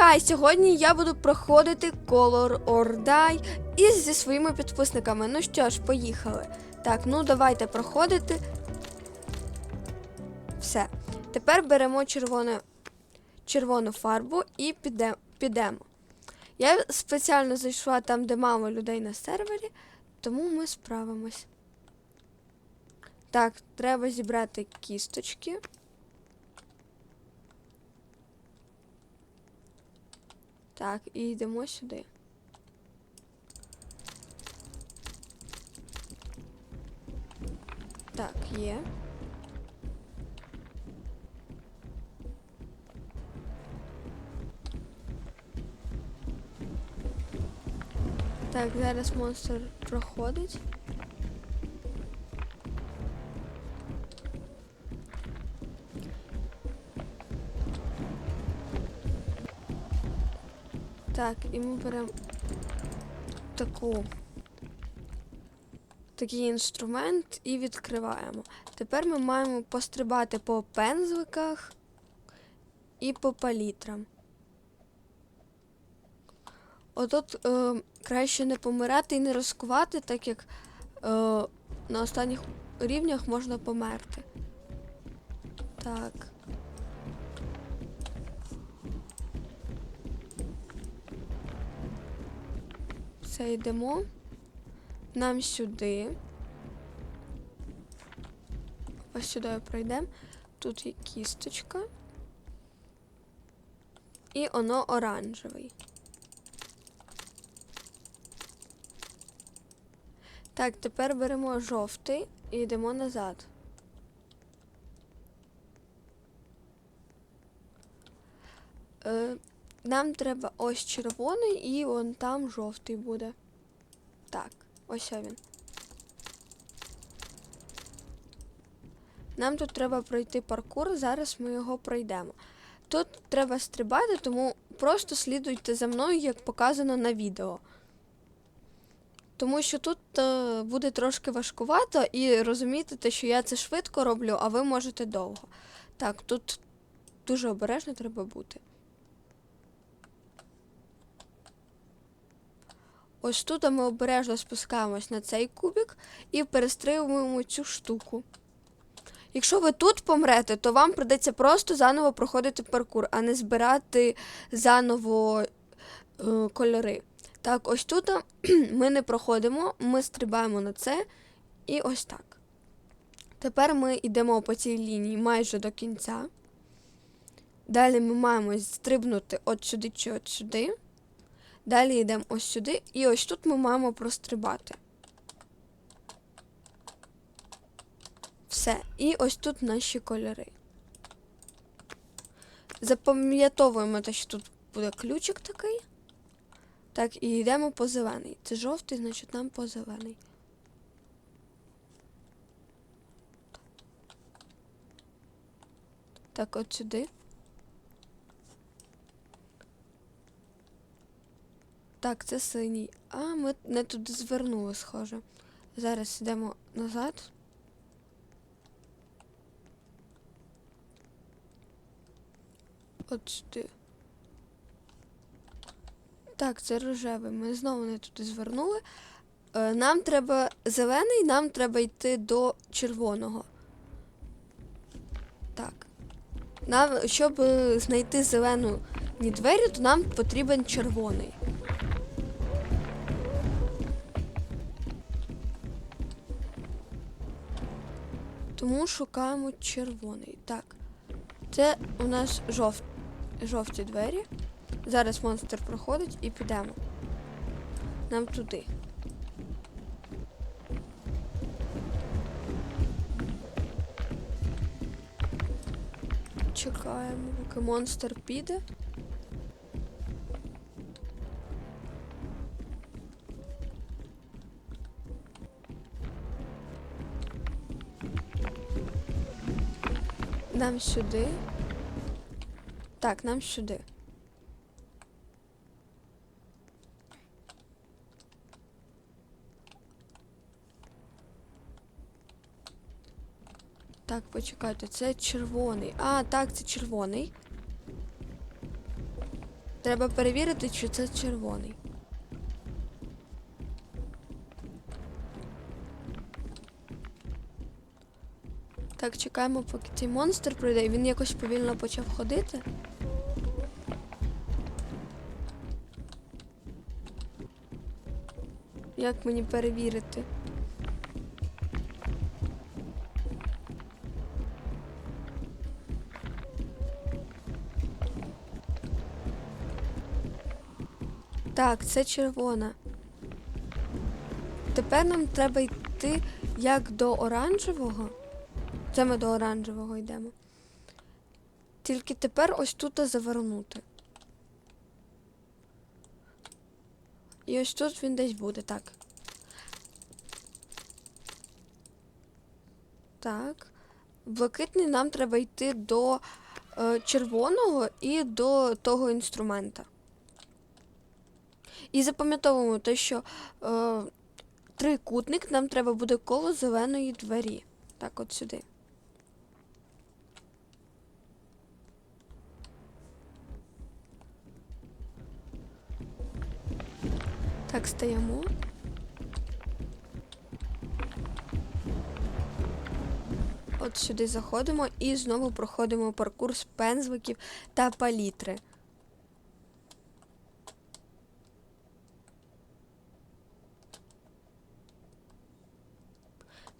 Хай, сьогодні я буду проходити Color or Die із зі своїми підписниками. Ну що ж, поїхали. Так, ну давайте проходити. Все. Тепер беремо червоне, червону фарбу і піде, підемо. Я спеціально зайшла там, де мало людей на сервері, тому ми справимось. Так, треба зібрати кісточки. Так, і йдемо сюди. Так, є. Так, зараз монстр проходить. Так, і ми беремо таку такий інструмент і відкриваємо. Тепер ми маємо пострибати по пензликах і по палітрам. Отут е, краще не помирати і не ризикувати, так як е, на останніх рівнях можна померти. Так. Все, йдемо. Нам сюди. Ось сюди пройдемо. Тут є кісточка. І воно оранжевий. Так, тепер беремо жовтий і йдемо назад. Е, нам треба ось червоний і он там жовтий буде. Так, ось він. Нам тут треба пройти паркур, зараз ми його пройдемо. Тут треба стрибати, тому просто слідуйте за мною, як показано на відео. Тому що тут е, буде трошки важкувато і розумієте, що я це швидко роблю, а ви можете довго. Так, тут дуже обережно треба бути. Ось тут ми обережно спускаємось на цей кубик і перестрибуємо цю штуку. Якщо ви тут помрете, то вам придеться просто заново проходити паркур, а не збирати заново е, кольори. Так, ось тут ми не проходимо, ми стрибаємо на це і ось так. Тепер ми йдемо по цій лінії майже до кінця. Далі ми маємо стрибнути от сюди чи от сюди. Далі йдемо ось сюди, і ось тут ми маємо прострибати. Все. І ось тут наші кольори. Запам'ятовуємо те, що тут буде ключик такий. Так, і йдемо по зелений. Це жовтий, значить нам по зелений. Так, от сюди. Так, це синій. А, ми не туди звернули, схоже. Зараз йдемо назад. От сюди. Так, це рожевий. Ми знову не туди звернули. Е, нам треба зелений, нам треба йти до червоного. Так. Нам, щоб е, знайти зелену двері, то нам потрібен червоний. Тому шукаємо червоний. Так. Це у нас жов... жовті двері. Зараз монстр проходить і підемо. Нам туди. Чекаємо, поки монстр піде. Нам сюди. Так, нам сюди. Так, почекайте, це червоний. А, так, це червоний. Треба перевірити, чи це червоний. Так, чекаємо, поки цей монстр прийде. Він якось повільно почав ходити. Як мені перевірити? Так, це червона. Тепер нам треба йти як до оранжевого. Це ми до оранжевого йдемо. Тільки тепер ось тут завернути. І ось тут він десь буде, так. Так. Блакитний нам треба йти до е, червоного і до того інструмента. І запам'ятовуємо те, що е, трикутник нам треба буде коло зеленої двері. Так, от сюди. Так, стаємо. От сюди заходимо і знову проходимо паркур з пензликів та палітри.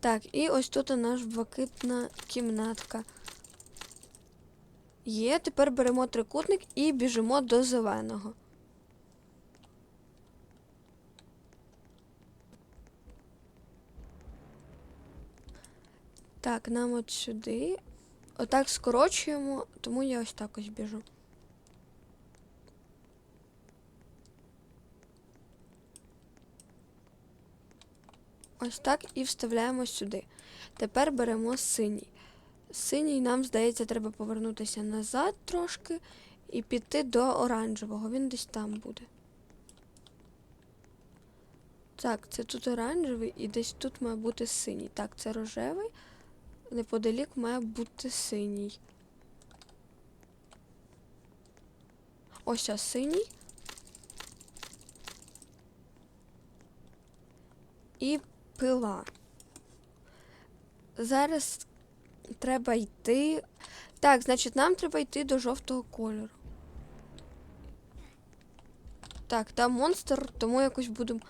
Так, і ось тут у нас блакитна кімнатка. Є, тепер беремо трикутник і біжимо до зеленого. Так, нам от сюди. Отак скорочуємо, тому я ось так ось біжу. Ось так і вставляємо сюди. Тепер беремо синій. Синій нам, здається, треба повернутися назад трошки і піти до оранжевого. Він десь там буде. Так, це тут оранжевий і десь тут має бути синій. Так, це рожевий. Неподалік має бути синій. Ось а синій. І пила. Зараз треба йти. Так, значить, нам треба йти до жовтого кольору. Так, там монстр, тому якось будемо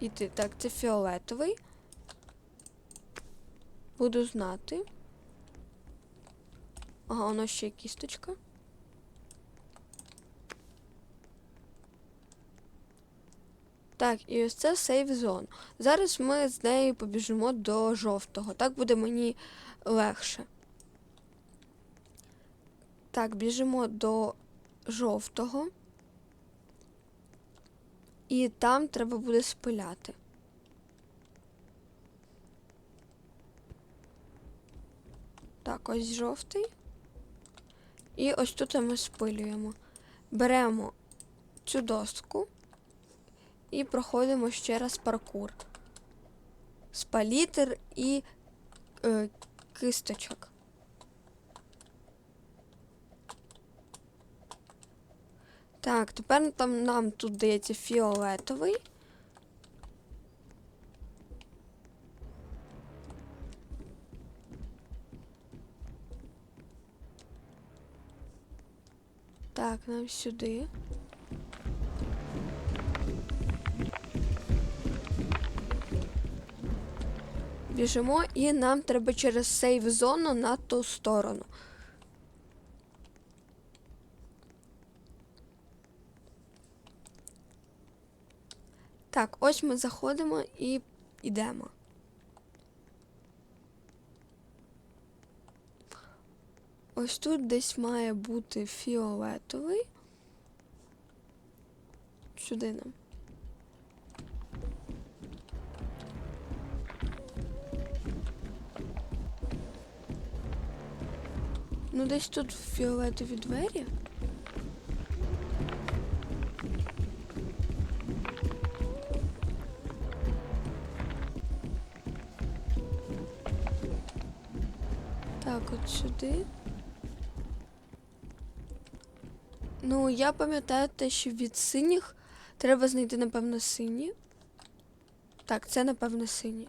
йти. Так, це фіолетовий. Буду знати. Ага, у нас ще кісточка. Так, і ось це сейф зон. Зараз ми з нею побіжимо до жовтого. Так буде мені легше. Так, біжимо до жовтого. І там треба буде спиляти. Так, ось жовтий. І ось тут ми спилюємо. Беремо цю доску і проходимо ще раз паркур. З палітр і е, кисточок. Так, тепер там нам тут дається фіолетовий. Так, нам сюди. Біжимо і нам треба через сейф зону на ту сторону. Так, ось ми заходимо і йдемо. Ось тут десь має бути фіолетовий. Сюди нам. Ну, десь тут фіолетові двері. Так, от сюди. Ну, я пам'ятаю те, що від синіх треба знайти, напевно, сині. Так, це, напевно, сині.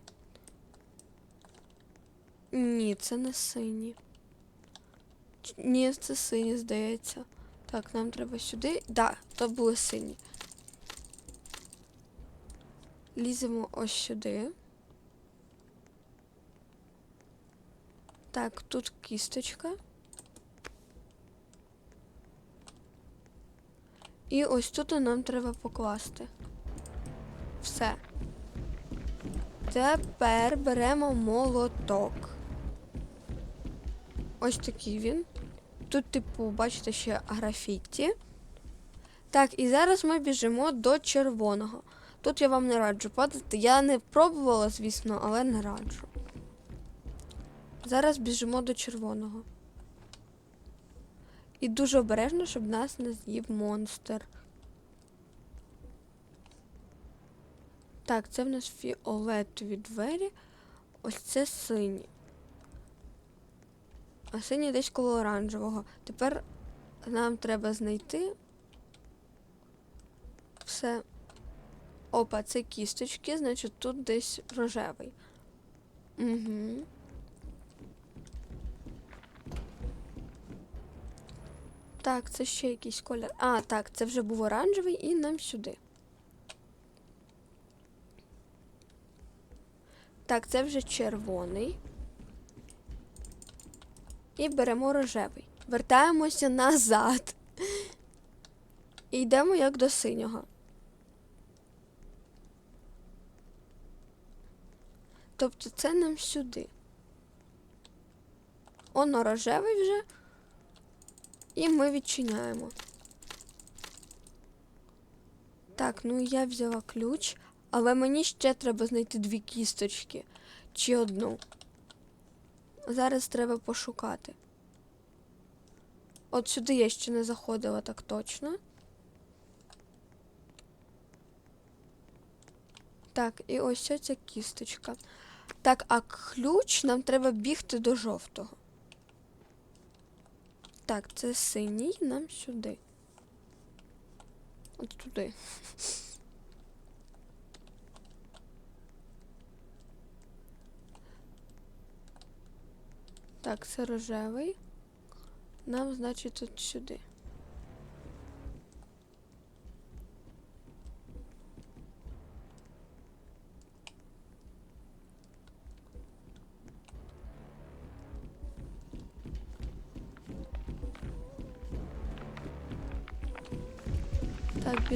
Ні, це не сині. Ні, це сині, здається. Так, нам треба сюди. Да, то були сині. Ліземо ось сюди. Так, тут кісточка. І ось тут нам треба покласти. Все. Тепер беремо молоток. Ось такий він. Тут, типу, бачите, ще графіті. Так, і зараз ми біжимо до червоного. Тут я вам не раджу падати. Я не пробувала, звісно, але не раджу. Зараз біжимо до червоного. І дуже обережно, щоб нас не з'їв монстр. Так, це в нас фіолетові двері. Ось це сині. А синій десь коло оранжевого. Тепер нам треба знайти. Все. Опа, це кісточки, значить тут десь рожевий. Угу. Так, це ще якийсь колір. А, так, це вже був оранжевий і нам сюди. Так, це вже червоний. І беремо рожевий. Вертаємося назад. І йдемо як до синього. Тобто це нам сюди. Оно рожевий вже. І ми відчиняємо. Так, ну я взяла ключ, але мені ще треба знайти дві кісточки. Чи одну. Зараз треба пошукати. От сюди я ще не заходила так точно. Так, і ось ця кісточка. Так, а ключ нам треба бігти до жовтого. Так, це синій нам сюди. От туди. Так, це рожевий. Нам, значить, от сюди.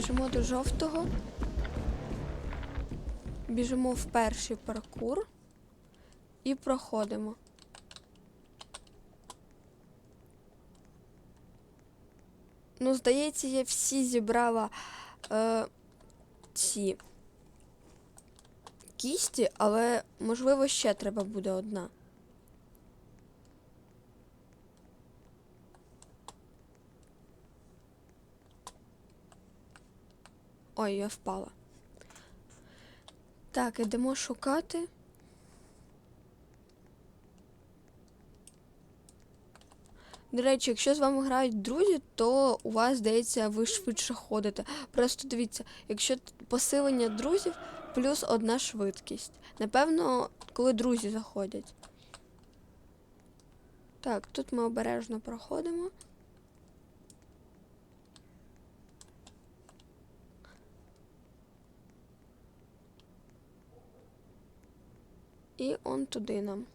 Біжимо до жовтого. Біжимо в перший паркур і проходимо. Ну, здається, я всі зібрала е, ці кісті, але можливо ще треба буде одна. Ой, я впала. Так, ідемо шукати. До речі, якщо з вами грають друзі, то у вас здається, ви швидше ходите. Просто дивіться, якщо посилення друзів плюс одна швидкість. Напевно, коли друзі заходять. Так, тут ми обережно проходимо. І он туди нам.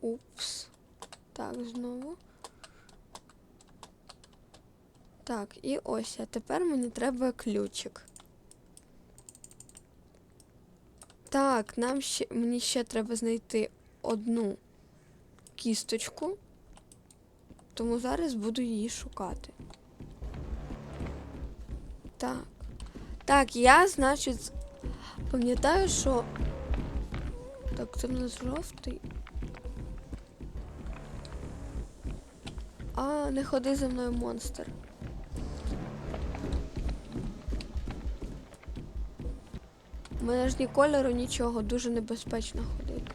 Упс. Так, знову. Так, і ось, а тепер мені треба ключик. Так, нам ще мені ще треба знайти одну кісточку, тому зараз буду її шукати. Так. Так, я, значить, пам'ятаю, що. Так, це в нас жовтий. А, не ходи за мною, монстр. У мене ж ні кольору, нічого, дуже небезпечно ходити.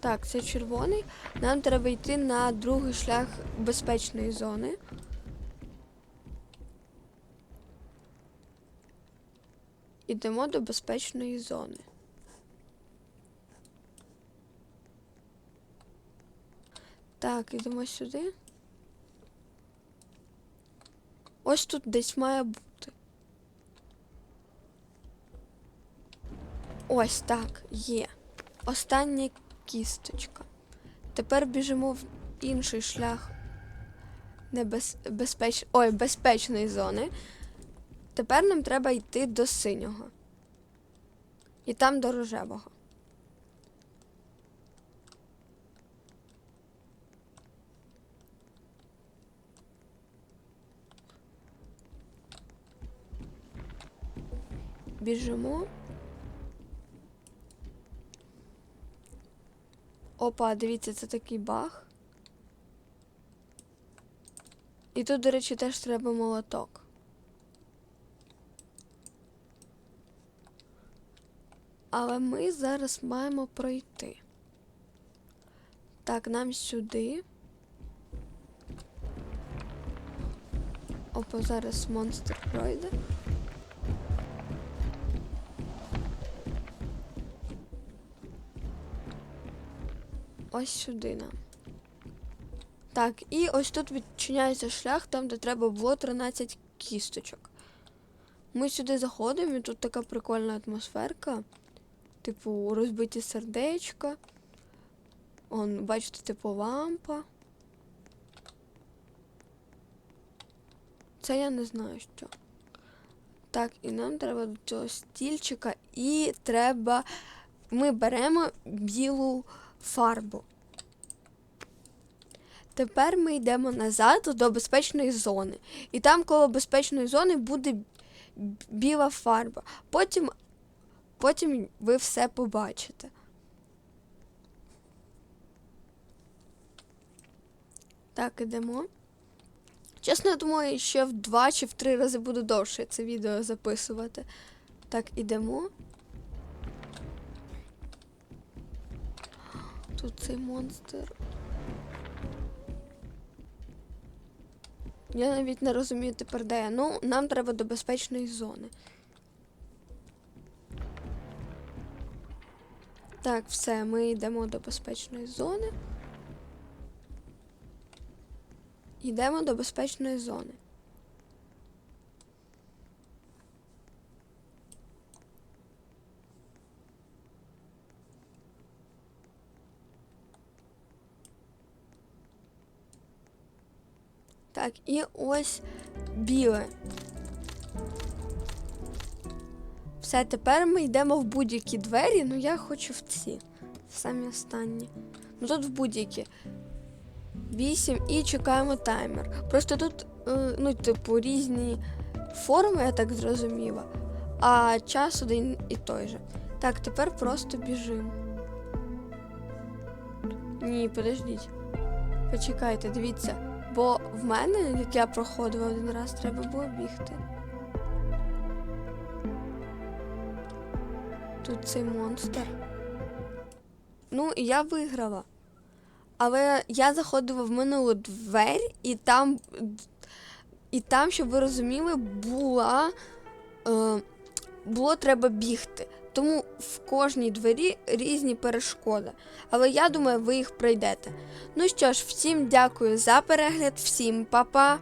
Так, це червоний. Нам треба йти на другий шлях безпечної зони. Ідемо до безпечної зони. Так, ідемо сюди. Ось тут десь має бути. Ось так, є. Остання кісточка. Тепер біжимо в інший шлях небез... безпеч... Ой, безпечної зони. Тепер нам треба йти до синього. І там до рожевого. Біжимо. Опа, дивіться, це такий баг. І тут, до речі, теж треба молоток. Але ми зараз маємо пройти. Так, нам сюди. Опа, зараз монстр пройде. Ось сюди нам. Так, і ось тут відчиняється шлях, там, де треба було 13 кісточок. Ми сюди заходимо, і тут така прикольна атмосферка. Типу, розбиті сердечка. Он, бачите, типу лампа. Це я не знаю що. Так, і нам треба до цього стільчика, і треба. Ми беремо білу фарбу. Тепер ми йдемо назад до безпечної зони. І там коло безпечної зони буде біла фарба. Потім, потім ви все побачите. Так, ідемо. Чесно, я думаю, ще в два чи в три рази буду довше це відео записувати. Так, ідемо. Тут цей монстр. Я навіть не розумію тепер, де я. Ну, нам треба до безпечної зони. Так, все, ми йдемо до безпечної зони. Йдемо до безпечної зони. Так, і ось біле. Все, тепер ми йдемо в будь-які двері, ну я хочу в ці. В самі останні. Ну тут в будь-які. 8 і чекаємо таймер. Просто тут, е, ну, типу, різні форми, я так зрозуміла, а час один і той же. Так, тепер просто біжимо. Ні, подождіть. Почекайте, дивіться. Бо в мене, як я проходила один раз, треба було бігти. Тут цей монстр. Ну, я виграла. Але я заходила в минулу двері, і там, і там, щоб ви розуміли, була, е, було треба бігти. Тому в кожній двері різні перешкоди. Але я думаю, ви їх пройдете. Ну що ж, всім дякую за перегляд, всім па-па!